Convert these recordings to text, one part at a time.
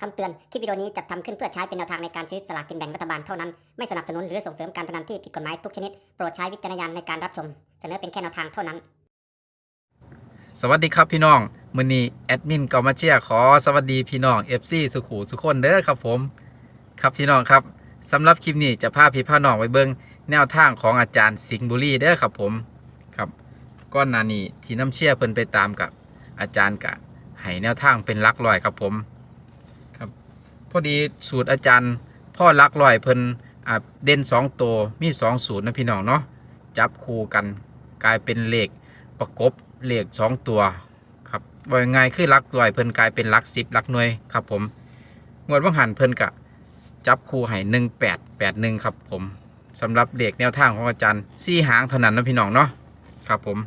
คำเตือน คลิปวิดีโอนี้จัดทำขึ้นเพื่อใช้เป็นแนวทางในการซื้อสลากกินแบ่งรัฐบาลเท่านั้น ไม่สนับสนุนหรือส่งเสริมการพนันที่ผิดกฎหมายทุกชนิด โปรดใช้วิจารณญาณในการรับชม เสนอเป็นแค่แนวทางเท่านั้น สวัสดีครับพี่น้อง มือนี้แอดมินกอมาเชียขอสวัสดีพี่น้อง FC สุขูสุขคนเด้อครับผม ครับพี่น้องครับสำหรับคลิปนี้จะพาพี่พาน้องไปเบิ่งแนวทางของอาจารย์สิงห์บุรีเด้อครับผม ครับก้อนนานีที่น้ำเชี่ยเพิ่นไปตามกับอาจารย์กะให้แนวทางเป็นลักลอยครับผม อดีสูตรอาจารย์ พ่อหลักลอยเพิ่นเด่นสองตัวมีสองสูตรนะพี่น้องเนาะจับคู่กันกลายเป็นเลขประกบเลขสองตัวครับว่ายังไงคือหลักลอยเพิ่นกลายเป็นหลักสิบหลักหน่วยครับผมงวดว่างหันเพิ่นกะจับคู่ให้หนึ่งแปดแปดหนึ่งครับผมสำหรับเลขแนวทางของอาจารย์สี่หางเท่านั้นนะพี่น้องเนาะครับผม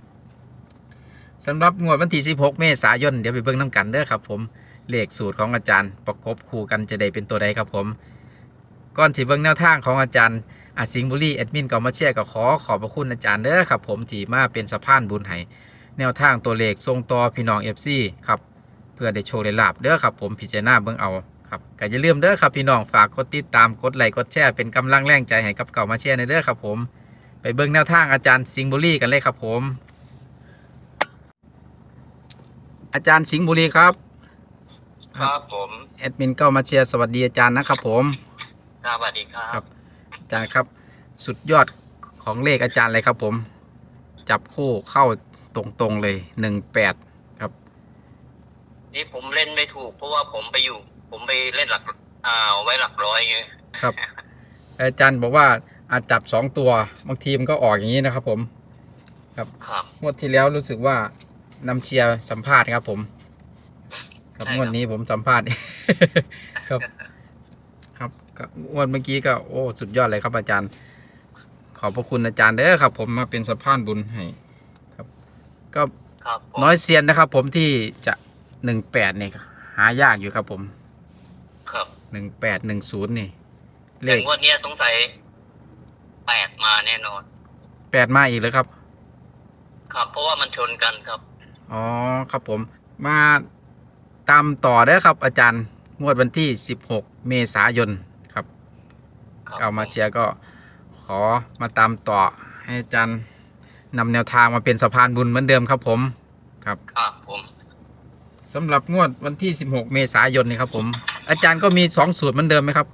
สำหรับงวดวันที่16 เมษายน เดี๋ยวไปเบิ่งน้ำกันเด้อครับผม เลขสูตรของอาจารย์ ประกบคู่กันจะได้เป็นตัวใดครับผมก่อนที่เบิ่งแนวทางของอาจารย์อาสิงบุรีแอดมินก็มาเชียร์ก็ขอขอบพระคุณอาจารย์เด้อครับผมที่มาเป็นสะพานบุญให้แนวทางตัวเลขทรงต่อพี่น้อง FC ครับเพื่อได้โชว์ได้ลาบเด้อครับผมพิจารณาเบิ่งเอาครับก็อย่าลืมเด้อครับพี่น้องฝากกดติดตามกดไลค์กดแชร์เป็นกำลังแรงใจให้กับเก่ามาเชียร์ในเด้อครับผมไปเบิ่งแนวทางอาจารย์สิงบุรีกันเลยครับผม อาจารย์สิงบุรีครับ ครับผมแอดมินเก้ามาเชียร์สวัสดีอาจารย์นะครับผมครับสวัสดีครับครับอาจารย์ครับ สุดยอดของเลขอาจารย์เลยครับผม จับคู่เข้าตรงๆเลยหนึ่งแปดครับ นี่ผมเล่นไม่ถูกเพราะว่าผมไปอยู่ ผมไปเล่นหลักอ่าไว้หลักร้อยไงครับ อาจารย์บอกว่าอาจจับสองตัวบางทีมันก็ออกอย่างนี้นะครับผม ครับงวดที่แล้วรู้สึกว่านำเชียร์สัมภาษณ์ครับผม ครับใช่ครับงวดนี้ผมสัมภาษณ์ ครับ ครับก็งวดเมื่อกี้ก็โอ้สุดยอดเลยครับอาจารย์ ขอบพระคุณอาจารย์เด้อครับ ผมมาเป็นสะพานบุญให้ครับ ก็ครับผมน้อยเซียนนะครับ ผมที่จะหนึ่งแปดเนี่ยหายากอยู่ครับ ผมครับหนึ่งแปดหนึ่งศูนย์นี่เลแต่ขงวดเนี้ยสงสัยแปดมาแน่นอน แปดมาอีกแล้วครับ ครับ เพราะว่ามันชนกันครับ อ๋อครับผมมา ตามต่อเด้อครับ อาจารย์งวดวันที่ 16 เมษายนครับครับ เอามาเชียร์ก็ขอมาตามต่อให้อาจารย์นำแนวทางมาเป็นสะพานบุญเหมือนเดิมครับผมครับครับผมสำหรับงวดวันที่ 16 เมษายนนี่ครับผม อาจารย์ก็มีสองสูตรเหมือนเดิมไหมครับ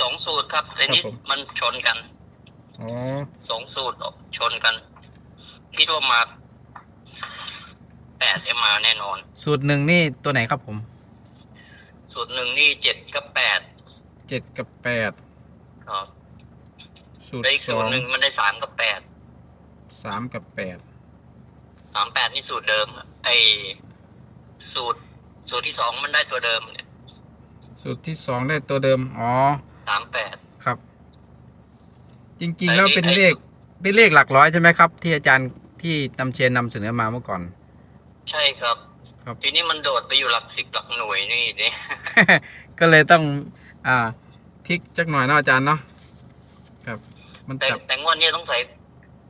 สองสูตรครับแต่นี้ครับผมมันชนกันอ๋อสองสูตรชนกันคิดว่ามาแป ดจะมาแน่นอน สูตรหนึ่งนี่ตัวไหนครับผม สูตรหนึ่งนี่เจ็ดกับแปดเจ็ดกับแปดครับสูตรแล้วอีกสสูอตงรหนึ่งมันได้สามกับแปดสามกับแปดสามแปดนี่สูตรเดิมอะไอสูตร สูตรที่สองมันได้ตัวเดิมเนี่ยสูตรที่สองได้ตัวเดิม อ๋อ สามแปด ครับ จริงไอ้ๆแล้วนี่เป็นไอ้เลข เป็นเลขหลักร้อยใช่ไหมครับ ที่อาจารย์ที่นำเชียร์นำเสนอมาเมื่อก่อน ใช่ครับ ครับ ทีนี้มันโดดไปอยู่หลักสิบหลักหน่วยนี่เนี่ยก็เลยต้อง อ่าพลิกจักหน่อยเนาะอาจารย์เนาะครับ มันแต่จับแต่งวดนี้ต้องใส่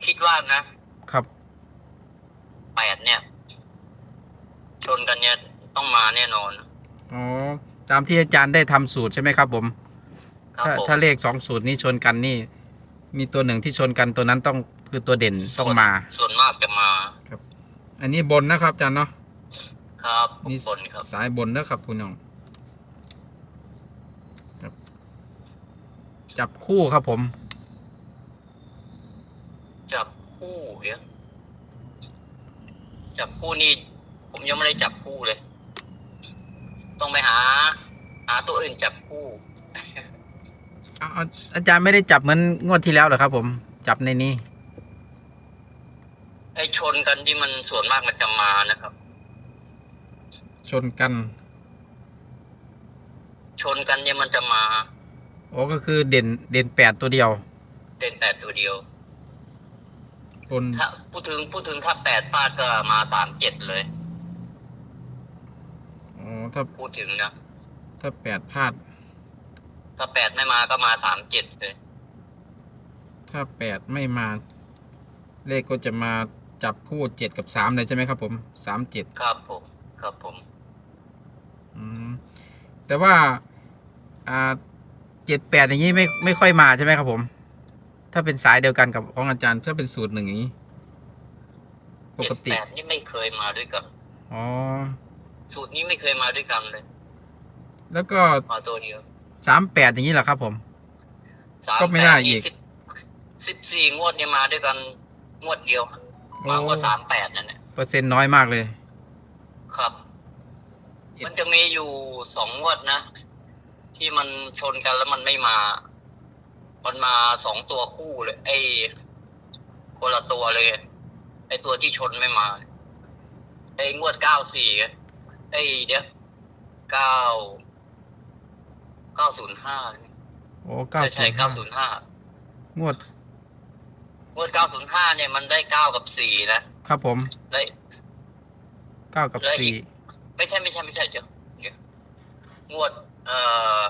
คิดว่านะครับ แปดเนี่ย ชนกันเนี่ยต้องมาแน่นอน อ๋อ ตามที่อาจารย์ได้ทำสูตรใช่ไหมครับผม ครับถ้าผม ถ้าเลขสองสูตรนี้ชนกันนี่ มีตัวหนึ่งที่ชนกันตัวนั้นต้องคือตัวเด่นต้องมา ส่วนมากจะมา อันนี้บนนะครับอาจารย์เนาะครับทุนี่กคนครับ สายบนนะครับคุณน้องครับจับคู่ครับผม จับคู่เดี๋ยวจับคู่นี่ผมยังไม่ได้จับคู่เลย ต้องไปหา หาตัวอื่นจับคู่อาอาอาจารย์ไม่ได้จับเหมือนงวดที่แล้วเหรอครับผม จับในนี้ ไอ้ชนกันที่มันส่วนมากมันจะมานะครับ ชนกัน ชนกันเนี่ยมันจะมาโอ้ก็คือเด่นเด่นแปดตัวเดียว เด่นแปดตัวเดียวบนถ้าพูดถึงพูดถึงถ้าแปดพลาดก็มาสามเจ็ดเลยอ๋อถ้าพูดถึงนะถ้าแปดพลาด ถ้าแปดไม่มาก็มาสามเจ็ดเลย ถ้าแปดไม่มา เลขก็จะมา จับคู่เจ็ดกับสามเลยใช่ไหมครับผมสามเจ็ดครับผม ครับผมอืมแต่ว่าอ่าเจ็ดแปดอย่างนี้ไม่ไม่ค่อยมาใช่ไหมครับผม ถ้าเป็นสายเดียวกันกับของอาจารย์ถ้าเป็นสูตรหนึ่งอย่างนี้ปเจ็กดติแปดนี่ไม่เคยมาด้วยกันอ๋อสูตรนี้ไม่เคยมาด้วยกันเลย แล้วก็มาตัวเดียวสามแปดอย่างนี้แหละครับผมสามก็ไม่แปน่าดอียี่กสิบสิบสี่งวดเนี่ยมาด้วยกันงวดเดียว มากกว่าสามแปดนั่นแหละเปอร์เซ็นต์น้อยมากเลย ครับ มันจะมีอยู่สองงวดนะ ที่มันชนกันแล้วมันไม่มา มันมาสองตัวคู่เลย ไอ้คนละตัวเลย ไอ้ตัวที่ชนไม่มา ไอ้งวดเก้าสี่ไอ้เดี๋ยวเก้าเก้าศูนย์ห้าโอ้เก้าศูใช่นย์เก้าศูนย์ห้างวด งวดเก้าศูนย์ห้าเนี่ยมันได้เก้ากับสี่นะครับผมได้เก้ากับแล้วอีสี่กไม่ใช่ไม่ใช่ไม่ใช่เดี๋ยวเดี๋ยวงวดเอ่อ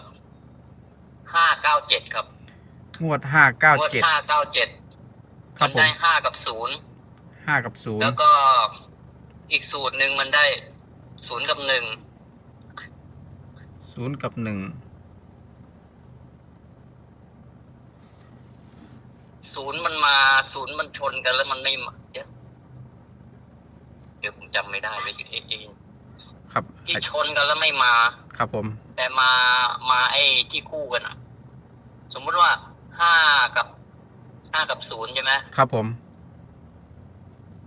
ห้าเก้าเจ็ดครับงวดห้าเก้างวดเจ็ดห้าเก้าเจ็ดครัมับนผมได้ห้ากับศูนย์ห้ากับศูนแล้ย์วก็อีกสูตรหนึ่งมันได้ศูนย์กับหนึ่งศูนย์กับหนึ่ง ศูนย์มันมาศูนย์มันชนกันแล้วมันไม่มาเดี๋ยวเดี๋ยวผมจำไม่ได้ไปอีกทีครับที่ชนกันแล้วไม่มา ครับผม แต่มามาไอ้ที่คู่กันอะสมมุติว่าห้ากับห้ากับศูนย์ใช่ไหมครับผม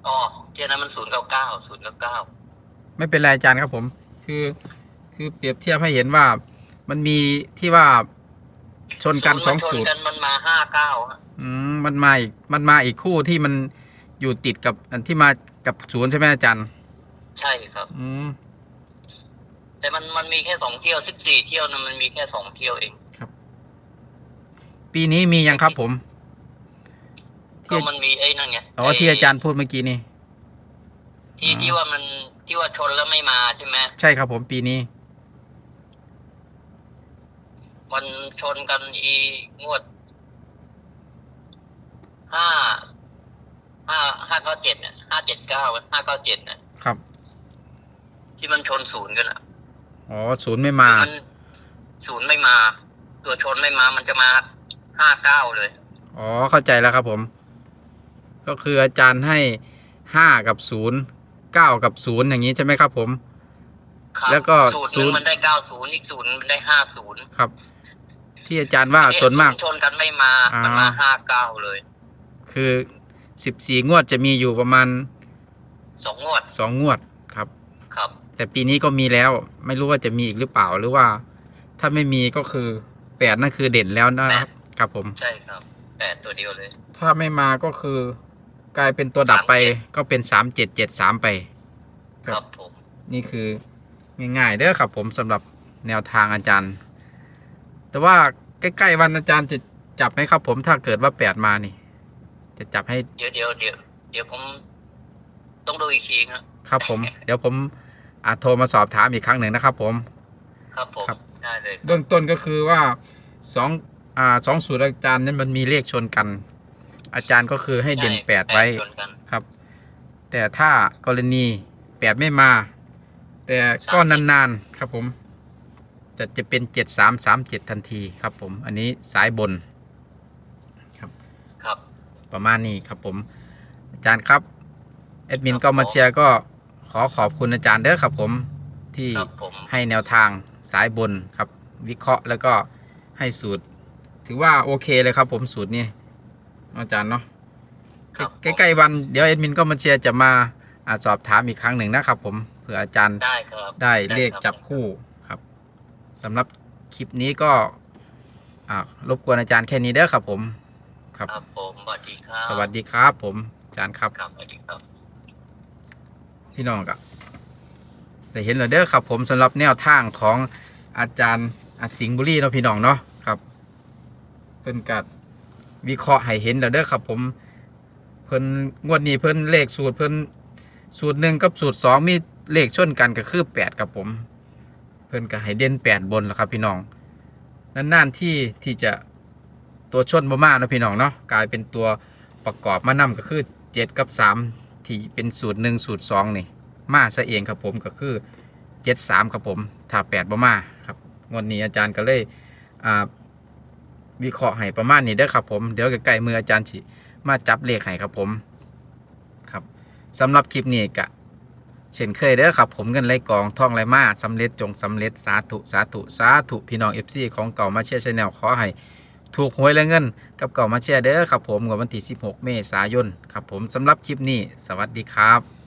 อ๋อที่นั้นมันศูนย์เก้าเก้าศูนย์เก้าเก้าไม่เป็นไรอาจารย์ครับผม คือคือเปรียบเทียบให้เห็นว่ามันมีที่ว่าชนกันสองชสูนตรกันมันมาห้าเก้าอื มมันมาอีกมันมาอีกคู่ที่มันอยู่ติดกับอันที่มากับศูนย์ใช่ไหมอาจารย์ ใช่ครับ อืมแต่มันมันมีแค่สองเที่ยวสิบสี่เที่ยวนะมันมีแค่สองเที่ยวเองปีนี้มียังครับผมก็ที่มันมีไอ้นั่นไงอ๋อที่อาจารย์พูดเมื่อกี้นี่ที่อ๋อที่ว่ามันที่ว่าชนแล้วไม่มาใช่ไหมใช่ครับผมปีนี้ มันชนกันอีงวด ห้าห้าห้าเก้าเจ็ดเนี่ยห้าเจ็ดเก้าห้าเก้าเจ็ดเนี่ยครับ ที่มันชนศูนย์กันอะอ๋อศูนย์ไม่มานศูนย์ไม่มา ตัวชนไม่มามันจะมาห้าเก้าเลย อ๋อเข้าใจแล้วครับผม ก็คืออาจารย์ให้ห้ากับศูนย์เก้ากับศูนย์อย่างนี้ใช่ไหมครับผม ครับแล้วก็สูตรหศูนึ่นงย์ มันได้เก้าศูนย์อีกศูนย์มันได้ห้าศูนย์ครับ ที่อาจารย์ว่าส่วนมาก ชนกันไม่มาอ่ามัมันมาห้าเก้าเลย คือสิบสี่งวดจะมีอยู่ประมาณสองงวดสองงวดครับ ครับ แต่ปีนี้ก็มีแล้ว ไม่รู้ว่าจะมีอีกหรือเปล่าหรือว่า ถ้าไม่มีก็คือแปดนั่นคือเด่นแล้วนะครับ ครับผม ใช่ครับแปดตัวเดียวเลย ถ้าไม่มาก็คือกลายเป็นตัวดับไป37ก็เป็นสามเจ็ดเจ็ดสามไป ครับผมนี่คือง่ายๆเด้อครับผมสำหรับแนวทางอาจารย์ แต่ว่าใกล้ๆวันอาจารย์จะจับไหมครับผมถ้าเกิดว่าแปดมานี่ จะจับให้เดี๋ยวเดี๋ยวเดี๋ยวเดี๋ยวผมต้องดูอีกทีครับครับผม เดี๋ยวผมอาจโทรมาสอบถามอีกครั้งหนึ่งนะครับ ผม ครับผมครับได้เลยเบื้องต้นก็คือว่าสองอ่าสองสูตรอาจารย์นั้นมันมีเลขชนกัน อาจารย์ก็คือให้เด่นช่แปดไว้ชนกันครับ แต่ถ้ากรณีแปดไม่มา แต่ก็นานๆครับผมแต่จะเป็นเจ็ดสามสามเจ็ดทันทีครับผม อันนี้สายบนครับ ประมาณนี้ครับผมอาจารย์ครับแอดมินครับก็มาผมเชียร์ก็ขอขอบคุณอาจารย์เด้อครับผมที่ครับผมให้แนวทางสายบนครับ วิเคราะห์แล้วก็ให้สูตร ถือว่าโอเคเลยครับ ผมสูตรนี้อาจารย์เนาะครับใกล้ๆวันเดี๋ยวแอดมินก็มาเชียร์จะมาอาสอบถามอีกครั้งหนึ่งนะครับ ผมเผื่ออาจารย์ได้ครับได้เลขครับจับคู่ครับสำหรับคลิปนี้ก็อ่ารบกวนอาจารย์แค่นี้เด้อครับผม ครับ ครับผมสวัสดีครับสวัสดีครับ ผมอาจารย์ครับ ครับสวัสดีครับพี่น้องกับแต่เห็นแล้วเด้อครับ ผมสำหรับแนวทางของอาจารย์อัดสิงห์บุรีเนาะพี่น้องเนาะครับเพิ่นกัดวิเคราะห์ให้เห็นแล้วเด้อครับ ผมเพิ่นงวดนี้เพิ่นเลขสูตรเพิ่นสูตรหนึ่งกับสูตรสองมีเลขชนกันก็คือแปดครับผม เพิ่นก็ให้เด่นแปดบนแล้วครับ พี่น้องนานๆที่ที่จะ ตัวชนบ่มานาะพี่น้องเนาะกลายเป็นตัวประกอบมานํก็คือเจ็ดกับสามที่เป็นสูตรหนึ่งสูตรสองนี่มาซะเองครับผมก็คือเจ็ดสามครับผมถ้าแปดบ่มาครับงวดนี้อาจารย์ก็เลยวิเคราะห์ให้ประมาณนี้เด้ครับผมเดี๋ยวใกล้ๆมืออาจารย์สิมาจับเลขให้ครับผมครับสำหรับคลิปนี้กะเช่นเคยเด้อครับผมเงินไหลกองท่องไหลมาสำเร็จจงสำเร็จสาธุสาธุสาธุพี่น้อง FC ของเก่ามาเชียร์ชาแนลขอให้ ถูกหวยและเงิน กับเก่ามาแชร์เด้อครับผมวันที่ 16 เมษายนครับผมสำหรับคลิปนี้ สวัสดีครับ